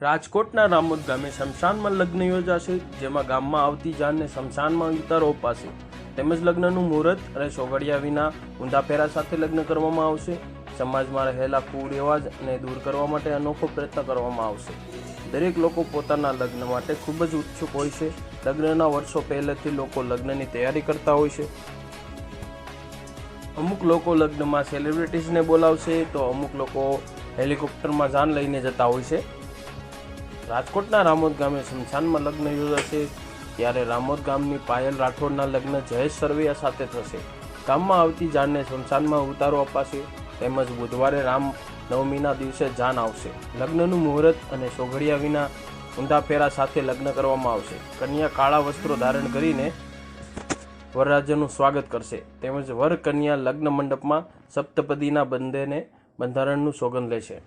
રાજકોટના રામોદ ગામે શમશાનમાં લગ્ન યોજાશે, જેમાં ગામમાં આવતી જાનને શમશાનમાં ઉતારો અપાશે. તેમજ લગ્નનું મુહૂર્ત અને સોગડિયા વિના ઊંધા ફેરા સાથે લગ્ન કરવામાં આવશે. સમાજમાં રહેલા કુરિવાજને દૂર કરવા માટે અનોખો પ્રયત્ન કરવામાં આવશે. દરેક લોકો પોતાના લગ્ન માટે ખૂબ જ ઉત્સુક હોય છે. લગ્નના વર્ષો પહેલેથી લોકો લગ્નની તૈયારી કરતા હોય છે. અમુક લોકો લગ્નમાં સેલિબ્રિટીઝને બોલાવશે તો અમુક લોકો હેલિકોપ્ટરમાં જાન લઈને જતા હોય છે. રાજકોટના રામોદ ગામે શમશાનમાં લગ્ન યોજાશે, ત્યારે રામોદ ગામની પાયલ રાઠોડના લગ્ન જયેશ સરવૈયા સાથે થશે. ગામમાં આવતી જાનને શમશાનમાં ઉતારો અપાશે, તેમજ બુધવારે રામ નવમીના દિવસે જાન આવશે. લગ્નનું મુહૂર્ત અને સોઘડિયા વિના ઊંધા ફેરા સાથે લગ્ન કરવામાં આવશે. કન્યા કાળા વસ્ત્રો ધારણ કરીને વરરાજાનું સ્વાગત કરશે. તેમજ વર કન્યા લગ્ન મંડપમાં સપ્તપદીના બંદેને બંધારણનું સોગંદ લેશે.